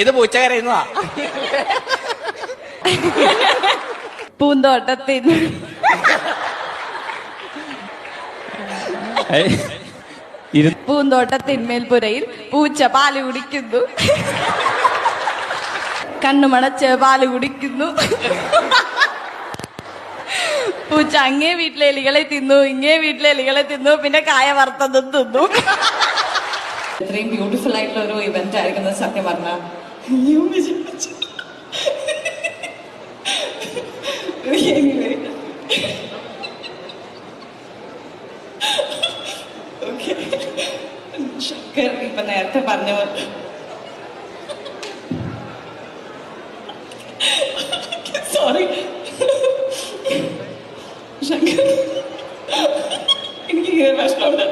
ഇത് പൂച്ച കരയുന്നതാ പൂന്തോട്ടത്തിൽ ഇരു പൂന്തോട്ടത്തിന്മേൽ പുരയിൽ പൂച്ച പാൽ കുടിക്കുന്നു. കണ്ണുമണച്ച് പാൽ കുടിക്കുന്നു. പൂച്ച അങ്ങേ വീട്ടിലെ എലികളെ തിന്നു ഇങ്ങേ വീട്ടിലെ എലികളെ തിന്നു പിന്നെ കായ വറുത്തതും തിന്നു. ഇത്രയും ബ്യൂട്ടിഫുൾ ആയിട്ടുള്ള ഒരു ഇവന്റ് ആയിരിക്കുന്നത് സത്യം പറഞ്ഞാൽ ഇപ്പൊ നേരത്തെ പറഞ്ഞ സോറി ശങ്കർ. എനിക്ക് ഇങ്ങനെ പ്രശ്നമുണ്ട്